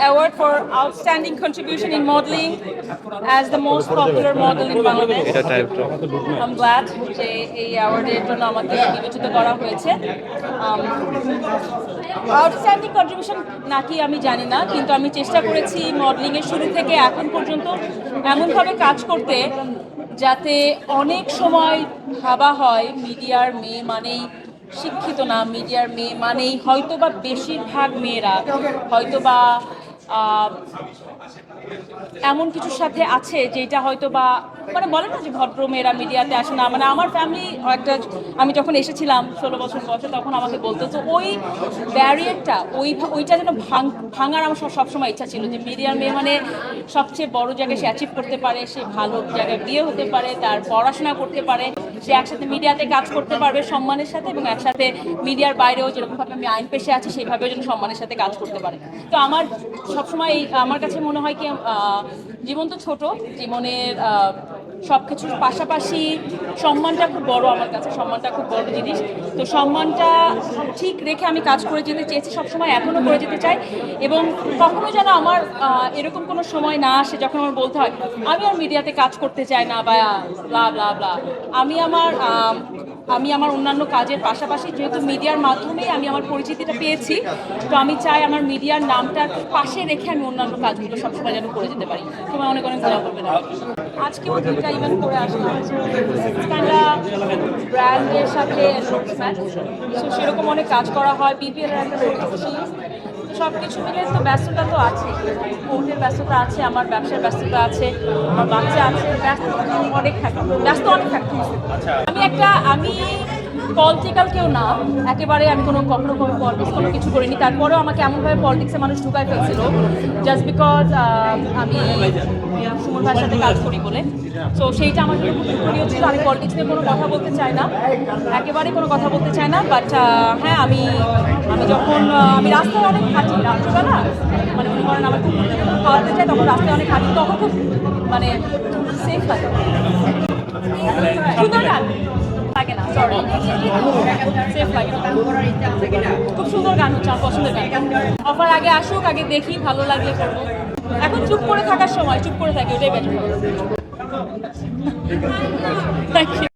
award for outstanding contribution in modeling as the most popular model in Bangladesh. I'm glad যে এই অ্যাওয়ার্ডের জন্য আমাকে বিবেচিত করা হয়েছে আউটস্ট্যান্ডিং কন্ট্রিবিউশন নাকি আমি জানি না কিন্তু আমি চেষ্টা করেছি মডেলিং এর শুরু থেকে এখন পর্যন্ত এমনভাবে কাজ করতে যাতে অনেক সময় ভাবা হয় মিডিয়ার মেয়ে মানেই শিক্ষিত না মিডিয়ার মেয়ে মানেই হয়তোবা বেশিরভাগ মেয়েরা হয়তোবা এমন কিছুর সাথে আছে যেটা হয়তো বা মানে বলে না যে ভদ্র মেয়েরা মিডিয়াতে আসে না। মানে আমার ফ্যামিলি একটা, আমি যখন এসেছিলাম ষোলো বছর বয়সে, তখন আমাকে বলতো তো ওই ব্যারিয়ারটা ওই ওইটা যেন ভাঙ, ভাঙার আমার সব- সবসময় ইচ্ছা ছিল যে মিডিয়ার মেয়ে মানে সবচেয়ে বড় জায়গায় সে অ্যাচিভ করতে পারে, সে ভালো জায়গায় বিয়ে হতে পারে, তার পড়াশোনা করতে পারে, সে একসাথে মিডিয়াতে কাজ করতে পারবে সম্মানের সাথে এবং একসাথে মিডিয়ার বাইরেও যেরকমভাবে আমি আইন পেশে আছি সেইভাবেও যেন সম্মানের সাথে কাজ করতে পারে। তো আমার সবসময় আমার কাছে মনে হয় কি জীবন তো ছোট, জীবনের সব কিছুর পাশাপাশি সম্মানটা খুব বড় আমার কাছে, সম্মানটা খুব বড় জিনিস। তো সম্মানটা ঠিক রেখে আমি কাজ করে যেতে চেয়েছি, সবসময় এখনও করে যেতে চাই এবং কখনো যেন আমার এরকম কোনো সময় না আসে যখন আমার বলতে হয়, আমি আর মিডিয়াতে কাজ করতে চাই না বা ব্লা ব্লা ব্লা আমি আমার আমি আমার অন্যান্য কাজের পাশাপাশি যেহেতু মিডিয়ার মাধ্যমেই আমি আমার পরিচিতিটা পেয়েছি, তো আমি চাই আমার মিডিয়ার নামটার পাশে রেখে আমি অন্যান্য কাজগুলো সবসময় যেন করে যেতে পারি। তোমায় অনেক অনেক না আজকেও দুটা ইভেন্ট করে আসলাম। কাইন্ডা ব্র্যান্ডের সাথে সো সেরকম অনেক কাজ করা হয় বিপিএল এর একটা সব কিছু মিলে তো ব্যস্ততা তো আছে। কোর্টের ব্যস্ততা আছে আমার ব্যবসার ব্যস্ততা আছে আমার বাচ্চা আছে ব্যস্ত অনেক থাকে ব্যস্ত অনেক থাকতে আমি একটা আমি পলিটিক্যাল কেউ না, একেবারে আমি কোনো কখনো কোনো পলিটিক্স কোনো কিছু করিনি। তারপরেও আমাকে এমনভাবে পলিটিক্সে মানুষ ঢুকায় ফেলছিল জাস্ট বিকজ আমি সুমন ভাইয়ের সাথে কাজ করি বলে। সো সেইটা আমার জন্য খুব প্রিয় ছিল। আমি পলিটিক্স নিয়ে কোনো কথা বলতে চাই না, একেবারে কোনো কথা বলতে চাই না বাট হ্যাঁ আমি আমি যখন আমি রাস্তায় অনেক হাঁটি, রাত্রিবেলা মানে মনে করেন আমার খুব খাওয়াতে চাই, তখন রাস্তায় অনেক হাঁটি। তখন খুব মানে সেফ লাগে। খুব সুন্দর গান হচ্ছে, আমার পছন্দের গান। অফার আগে আসুক, আগে দেখি, ভালো লাগলে করব। এখন চুপ করে থাকার সময়, চুপ করে থাকি, ওটাই বেটার থ্যাংক ইউ